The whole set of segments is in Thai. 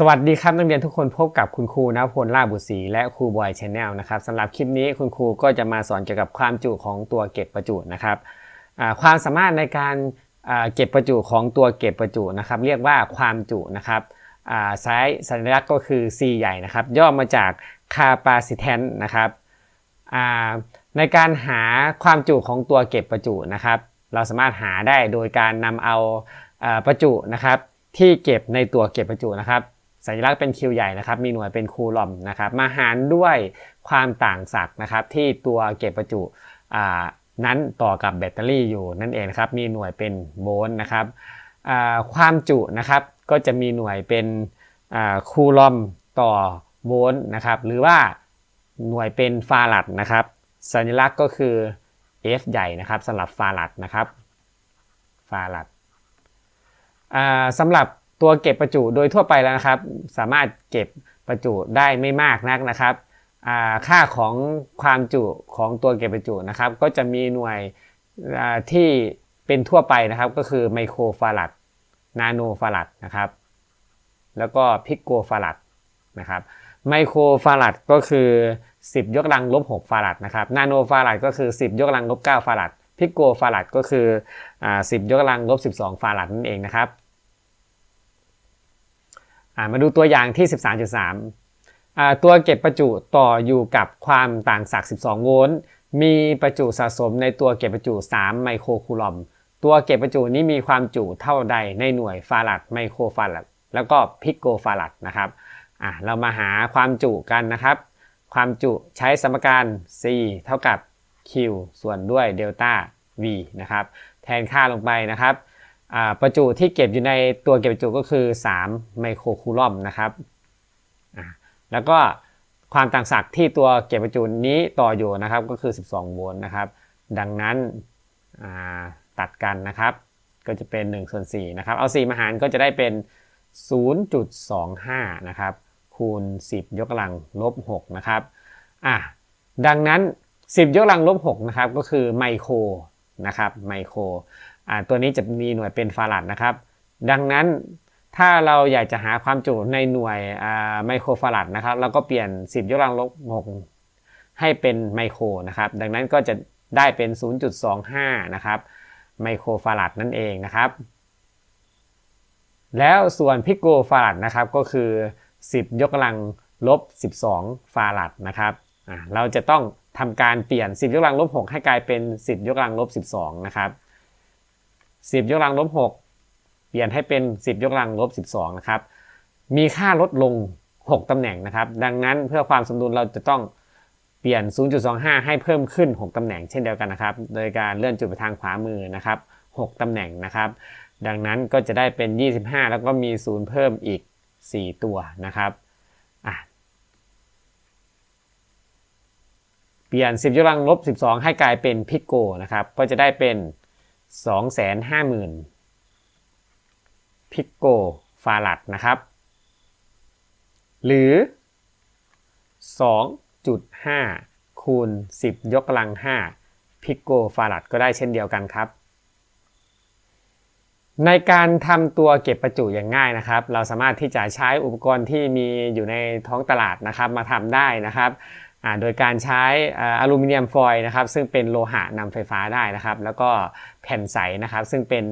สวัสดีครับนักเรียนทุกคนพบกับคุณครูนพพลลาบุตรีและครูบอยชแนลนะครับสำหรับคลิปนี้คุณครูก็จะมาสอนเกี่ยวกับความจุของตัวเก็บประจุนะครับความสามารถในการเก็บประจุของตัวเก็บประจุนะครับ เรียกว่าความจุนะครับอ่าใช้สัญลักษณ์ก็คือ C ใหญ่นะครับ ย่อมาจาก capacitance นะครับในการหาความจุของตัวเก็บประจุนะครับ เราสามารถหาได้โดยการนำเอาประจุนะครับที่เก็บในตัวเก็บประจุนะครับ สัญลักษณ์เป็นคิวใหญ่นะครับ มีหน่วยเป็นคูลอมนะครับมาหารด้วยความต่างศักย์นะครับ ที่ตัวเก็บประจุนั้นต่อกับแบตเตอรี่อยู่นั่นเองนะครับ มีหน่วยเป็นโวลต์นะครับความจุนะครับก็จะมีหน่วยเป็นคูลอมต่อโวลต์นะครับหรือว่าหน่วยเป็นฟารัดนะครับ สัญลักษณ์ก็คือ F ใหญ่นะครับสำหรับฟารัดนะครับฟารัดสำหรับ ตัวเก็บประจุโดยทั่วไปแล้วนะครับ สามารถเก็บประจุได้ไม่มากนักนะครับค่าของความจุของตัวเก็บประจุนะครับ ก็จะมีหน่วยที่เป็นทั่วไปนะครับ ก็คือไมโครฟารัดนาโนฟารัดนะครับ แล้วก็พิกโกฟารัดนะครับไมโครฟารัดก็คือ 10 ยกกำลังลบ 6 ฟารัดนะครับนาโนฟารัดก็คือ 10 ยกกำลังลบ 9 ฟารัดพิกโกฟารัดก็คือ 10 ยกกำลังลบ 12 ฟารัดนั่นเองนะครับ มาดูตัวอย่างที่ 13.3 ตัวเก็บประจุต่ออยู่กับความต่างศักย์12 โวลต์ มีประจุสะสมในตัวเก็บประจุ 3 ไมโครคูลอม ตัวเก็บประจุนี้มีความจุเท่าใดในหน่วยฟารัดไมโครฟารัดแล้วก็พิกโกฟารัดนะครับเรามาหาความจุกันนะครับ ความจุใช้สมการ C เท่ากับ Q ส่วนด้วยเดลต้า V นะครับ แทนค่าลงไปนะครับ ประจุที่เก็บอยู่ในตัวเก็บประจุก็คือ 3 ไมโครคูลอมนะครับแล้วก็ความต่างศักย์ที่ตัวเก็บประจุนี้ต่ออยู่นะครับก็คือ 12 โวลต์นะครับ ดังนั้นตัดกันนะครับ ก็จะเป็น1ส่วน4นะครับ เอา 4 มาหารก็จะได้เป็น 0.25 นะครับ คูณ 10 ยกกำลังลบ 6 นะครับอะดังนั้น 10 ยกกำลังลบ 6 นะครับ ก็คือไมโครนะครับไมโคร ตัวนี้จะมีหน่วยเป็นฟารัดนะครับ ดังนั้นถ้าเราอยากจะหาความจุในหน่วยไมโครฟารัดนะครับเราก็เปลี่ยน 10 ยกกำลังลบ6ให้เป็นไมโครนะครับ ดังนั้นก็จะได้เป็น 0.25 นะครับไมโครฟารัดนั่นเองนะครับ แล้วส่วนพิกโกฟารัดนะครับก็คือ 10 ยกกำลังลบ 12 ฟารัดนะครับเราจะต้องทำการเปลี่ยน 10 ยกกำลังลบ 6 ให้กลายเป็น 10 ยกกำลังลบ 12 นะครับ 10 ยกกำลังลบ 6 เปลี่ยนให้เป็น 10 ยกกำลังลบ 12 นะครับ มีค่าลดลง 6 ตำแหน่งนะครับ ดังนั้นเพื่อความสมดุลเราจะต้องเปลี่ยน 0.25 ให้เพิ่มขึ้น 6 ตำแหน่งเช่นเดียวกันนะครับ โดยการเลื่อนจุดไปทางขวามือนะครับ 6 ตำแหน่งนะครับ ดังนั้นก็จะได้เป็น 25 แล้วก็มี 0 เพิ่มอีก 4 ตัวนะครับเปลี่ยน 10ยกกำลังลบ 12 ให้กลายเป็นพิกโกนะครับ ก็จะได้เป็น 250,000พิกโกฟารัดนะครับ หรือ 2.5 คูณ 10 ยกกำลัง 5 พิกโกฟารัดก็ได้เช่นเดียวกันครับ ในการทำตัวเก็บประจุอย่างง่ายนะครับ เราสามารถที่จะใช้อุปกรณ์ที่มีอยู่ในท้องตลาดนะครับ มาทำได้นะครับ โดยการใช้อลูมิเนียมฟอยล์นะครับซึ่งเป็นโลหะนำไฟฟ้าได้นะครับ แล้วก็แผ่นใสนะครับ ซึ่งเป็น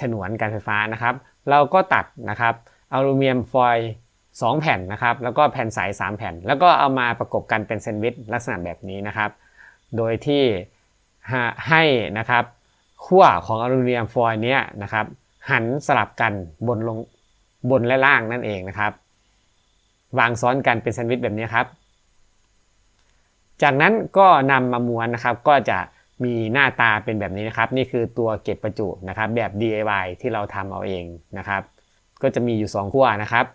ฉนวนการไฟฟ้านะครับ เราก็ตัดนะครับอลูมิเนียมฟอยล์2แผ่นนะครับ แล้วก็แผ่นใส3แผ่น แล้วก็เอามาประกบกันเป็นแซนด์วิชลักษณะแบบนี้นะครับ โดยที่ให้นะครับขั้วของอลูมิเนียมฟอยล์เนี้ยนะครับหันสลับกันบนลงบนและล่างนั่นเองนะครับ วางซ้อนกันเป็นแซนด์วิชแบบนี้ครับ จากนั้นก็นำมาม้วนนะครับ ก็จะมีหน้าตาเป็นแบบนี้นะครับ นี่คือตัวเก็บประจุนะครับ แบบ DIY ที่เราทำเอาเองนะครับ ก็จะมีอยู่ 2 ขั้วนะครับ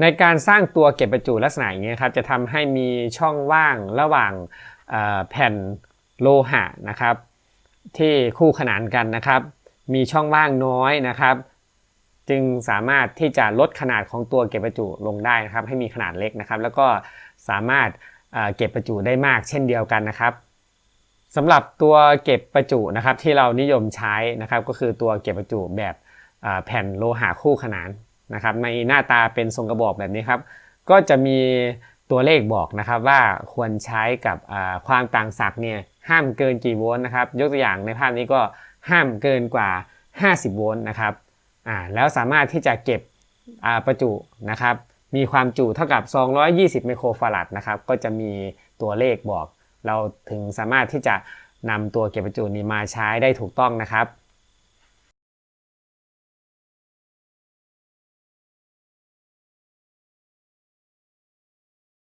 ในการสร้างตัวเก็บประจุลักษณะอย่างนี้ครับ จะทำให้มีช่องว่างระหว่างแผ่นโลหะนะครับ ที่คู่ขนานกันนะครับ มีช่องว่างน้อยนะครับ จึงสามารถที่จะลดขนาดของตัวเก็บประจุลงได้นะครับ ให้มีขนาดเล็กนะครับ แล้วก็สามารถ เก็บประจุได้มากเช่นเดียวกันนะครับสำหรับตัวเก็บประจุนะครับที่เรานิยมใช้นะครับก็คือตัวเก็บประจุแบบแผ่นโลหะคู่ขนานนะครับในหน้าตาเป็นทรงกระบอกแบบนี้ครับ ก็จะมีตัวเลขบอกนะครับว่าควรใช้กับความต่างศักย์เนี่ยห้ามเกินกี่โวลต์นะครับยกตัวอย่างในภาพนี้ก็ห้ามเกินกว่า 50 โวลต์นะครับอ่าแล้วสามารถที่จะเก็บประจุนะครับ มีความจุเท่ากับ 220 ไมโครฟาราดนะครับ ก็จะมีตัวเลขบอก เราถึงสามารถที่จะนำตัวเก็บประจุนี้มาใช้ได้ถูกต้องนะครับ